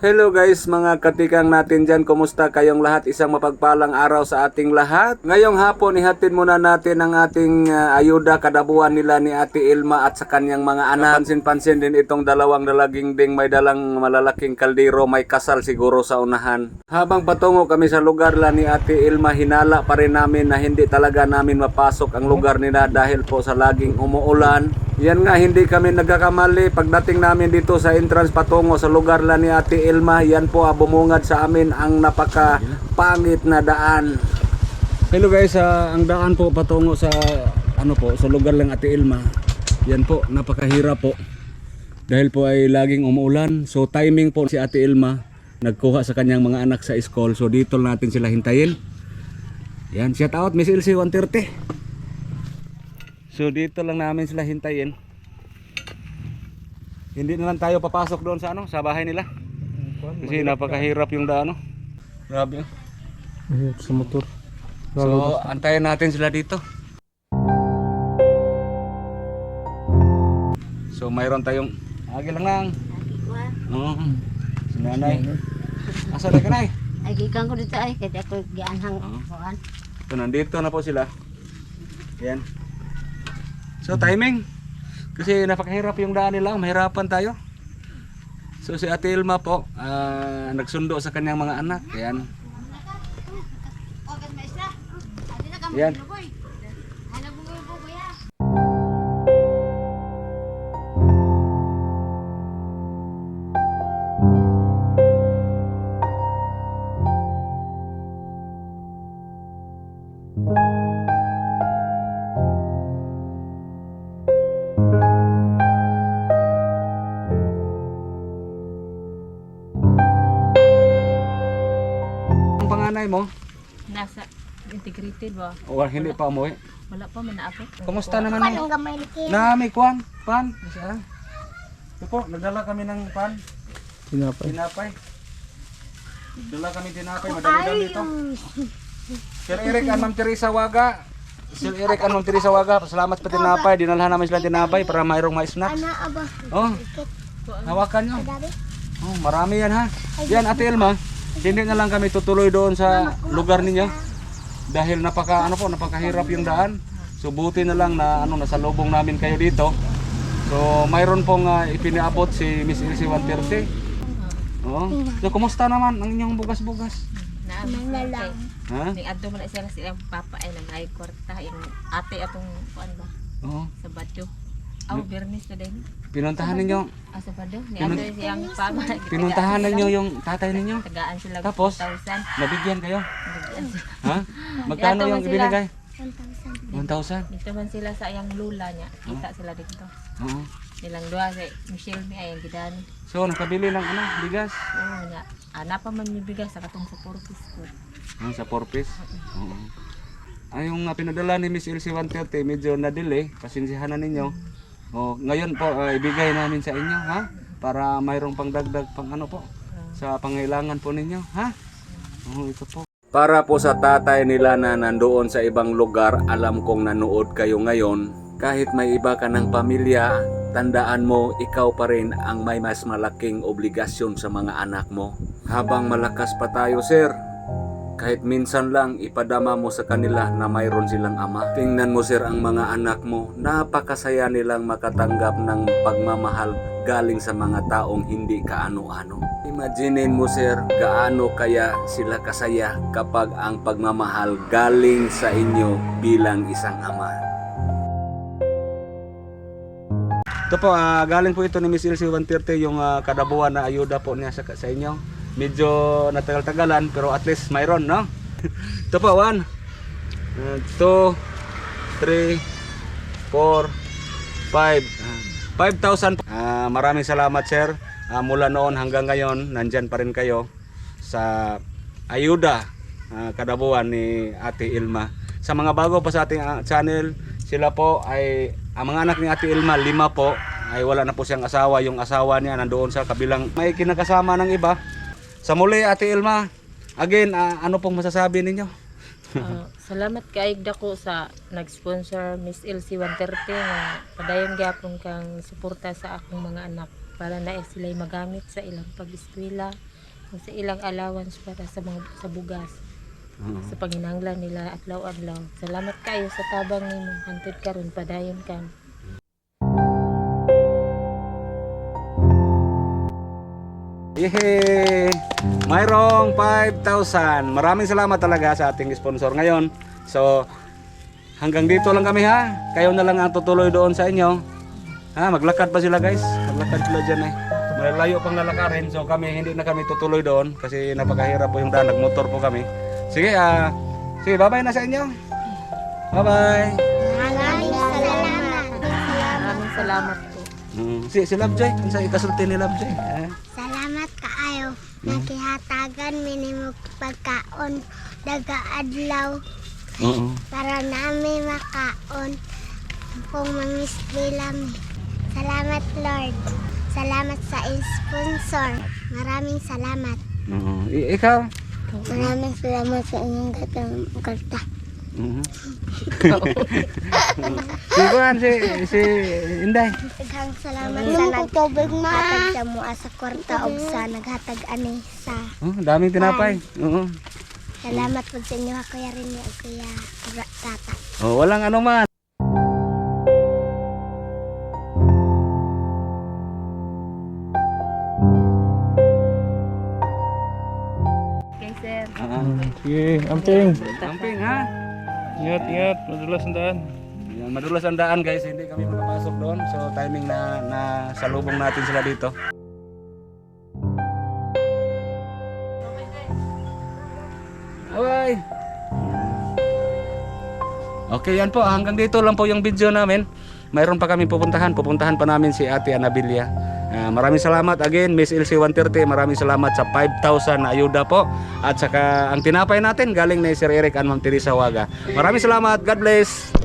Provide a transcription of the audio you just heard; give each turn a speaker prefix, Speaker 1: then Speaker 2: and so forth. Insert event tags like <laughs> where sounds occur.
Speaker 1: Hello guys, mga katikang natin dyan. Kumusta kayong lahat? Isang mapagpalang araw sa ating lahat. Ngayong hapon, ihatid muna natin ang ating ah, ayuda kadabuan nila ni Ate Ilma at sa kanyang mga anak. Pansin-pansin din itong dalawang dalaging ding may dalang malalaking kaldero. May kasal siguro sa unahan. Habang patungo kami sa lugar la ni Ate Ilma, hinala pa rin namin na hindi talaga namin mapasok ang lugar nila dahil po sa laging umuulan. Yan nga, hindi kami nagkakamali. Pagdating namin dito sa entrance patungo sa lugar la ni Ate Ilma, yan po ah, bumungad sa amin ang napaka pangit na daan. Hello guys, ah, ang daan po patungo sa ano po, sa lugar lang Ate Ilma. Yan po, napakahirap po. Dahil po ay laging umuulan. So timing po si Ate Ilma nagkuha sa kanyang mga anak sa school. So dito natin sila hintayin. Yan, shout out Miss Elsie 130. So dito lang namin sila hintayin. Hindi na lang tayo papasok doon sa ano, sa bahay nila. Kasi napakahirap yung daan, no? Grabe. oh.
Speaker 2: Mahirap sa motor.
Speaker 1: So, antayin natin sila dito. So, mayroon tayong agi lang lang. Oo. Si nanay. Asa na ka nay?
Speaker 3: Ay, gikan ko dito ay, kaya ako gianhang
Speaker 1: Oo. So, nandito na po sila. Yan. So, timing. Kasi napakahirap yung daan nila. Mahirapan tayo. So, si Ate Ilma po, ah, nagsundo sa kanyang mga anak. Yan. Yan. Ang
Speaker 4: Nasa integrated ba?
Speaker 1: o hindi pa umuwi.
Speaker 4: Wala pa man naabot.
Speaker 1: Kumusta naman mo?
Speaker 3: Anong gamay ni Kim?
Speaker 1: Na may kwan, pan. Isa. Ito po, nagdala kami ng pan,
Speaker 2: Tinapay.
Speaker 1: tinapay. Nagdala kami tinapay, madali-dali ito. Sir Eric and Ma'am Teresa Waga. Sir Eric and Ma'am Teresa Waga, salamat pa tinapay. Dinalhan namin sila tinapay para mayroong mais snacks.
Speaker 3: Ana aba.
Speaker 1: Oh, hawakan nyo. Oh, marami yan ha. Yan Ate Elma, hindi na lang kami tutuloy doon sa lugar ninyo dahil napaka ano po, napakahirap yung daan. So buti na lang na ano nasa lubong namin kayo dito. So mayroon pong uh, ipinaabot si Miss Elsie 130. Oo. So kumusta naman ang inyong bugas-bugas?
Speaker 4: Naabot na lang.
Speaker 1: Ha?
Speaker 4: Ning adto man sila silang papa ay nang ay kwarta yung ate atong kuan ba
Speaker 1: Oo.
Speaker 4: sa Badyo. Aw, Bernis na din.
Speaker 1: Pinuntahan ninyo,
Speaker 4: Ah, sa Badyo. Ni ato siyang pama.
Speaker 1: pinuntahan ninyo yung tatay ninyo.
Speaker 4: Tagaan sila
Speaker 1: Tapos?
Speaker 4: 1,000.
Speaker 1: Nabigyan kayo.
Speaker 4: Sila.
Speaker 1: Ha? Magkano
Speaker 4: Yato
Speaker 1: yung
Speaker 4: sila.
Speaker 1: ibinigay?
Speaker 3: 1,000.
Speaker 1: 1,000.
Speaker 4: Dito man sila sa iyang lula niya. Kita sila dito.
Speaker 1: Oo.
Speaker 4: Nilang duha si Michelle mi ay ang gidani.
Speaker 1: So nakabili ng ano, bigas.
Speaker 4: Oo nya. Ana pa man mi bigas sa katong sa purpose ko.
Speaker 1: Ah, sa 4 piece? Oo. Ay, yung uh, pinadala ni Miss Elsie 130, medyo na-delay. Pasinsihan na ninyo. O, ngayon po, ah, ibigay namin sa inyo, ha? Para mayroong pangdagdag pang ano po, sa pangailangan po ninyo, ha? Oo, ito po. Para po sa tatay nila na nandoon sa ibang lugar, alam kong nanood kayo ngayon. Kahit may iba ka ng pamilya, tandaan mo, ikaw pa rin ang may mas malaking obligasyon sa mga anak mo. Habang malakas pa tayo, sir, kahit minsan lang ipadama mo sa kanila na mayroon silang ama. Tingnan mo sir ang mga anak mo, napakasaya nilang makatanggap ng pagmamahal galing sa mga taong hindi kaano-ano. Imaginin mo sir, gaano kaya sila kasaya kapag ang pagmamahal galing sa inyo bilang isang ama. Ito po, ah, galing po ito ni Miss Elsie 130 yung ah, kadabuan na ayuda po niya sa, sa inyo. Medyo natagal-tagalan pero at least mayroon, no? <laughs> ito po, 1, 2, 3, 4, 5. 5,000 Ah, maraming salamat sir. Ah, mula noon hanggang ngayon, nandyan pa rin kayo sa ayuda ah, kadabuan ni Ate Ilma. Sa mga bago pa sa ating channel, sila po ay ang mga anak ni Ate Ilma, lima po, ay wala na po siyang asawa. Yung asawa niya nandoon sa kabilang may kinakasama ng iba. Sa muli Ate Ilma, again, ah, ano pong masasabi ninyo?
Speaker 4: Ah, salamat kaig dako sa nag-sponsor Miss Elsie 130 nga padayon gyapon kang suporta sa akong mga anak para na sila'y magamit sa ilang pag-eskwela sa ilang allowance para sa mga sa bugas
Speaker 1: Oo.
Speaker 4: sa panginahanglan nila adlaw-adlaw. Salamat kayo sa tabang nimo. Hantod karon padayon kan.
Speaker 1: Yehey! Mayroong 5,000. Maraming salamat talaga sa ating sponsor ngayon. So, hanggang dito lang kami ha. Kayo na lang ang tutuloy doon sa inyo. Ha, maglakad pa sila guys. Maglakad sila dyan eh. Malayo pang lalakarin. So kami, hindi na kami tutuloy doon kasi napakahirap po yung daan. Nagmotor po kami. Sige, ah, sige, bye-bye na sa inyo. Bye-bye.
Speaker 3: Maraming salamat.
Speaker 4: Maraming salamat po.
Speaker 1: Mm, si, si Lovejoy. Sa ikasulti ni Lovejoy. Ah.
Speaker 3: Nakihatagan minimog pagkaon daga adlaw
Speaker 1: Oo.
Speaker 3: para namin makaon kung mangiskwela mi. Salamat Lord. Salamat sa sponsor. Maraming salamat.
Speaker 1: Oo. I- ikaw?
Speaker 3: Maraming salamat sa inyong gatang karta.
Speaker 1: Mhm. <laughs> si Juan, si, si Inday.
Speaker 3: Daghang salamat sa nagtubig na. Hatag sa mua sa kwarta o sa naghatag ani sa.
Speaker 1: Oh, daming tinapay. Oo.
Speaker 3: Salamat po sa inyo kuya rin niya kuya tata.
Speaker 1: Oh, walang ano man.
Speaker 4: Okay, sir.
Speaker 1: Ah,
Speaker 2: Sige, amping.
Speaker 1: camping ha.
Speaker 2: Ingat, ingat. Madulas ang daan.
Speaker 1: Yan, madulas ang daan guys, hindi kami makapasok doon. So timing na na salubong natin sila dito. Bye. Okay, yan po. Hanggang dito lang po yung video namin. Mayroon pa kami pupuntahan. Pupuntahan pa namin si Ate Anabilia. Ah, maraming salamat again, Miss LC 130. Maraming salamat sa 5,000 na ayuda po. At saka ang tinapay natin galing na Sir Eric and Ma'am Teresa Waga. Maraming salamat. God bless.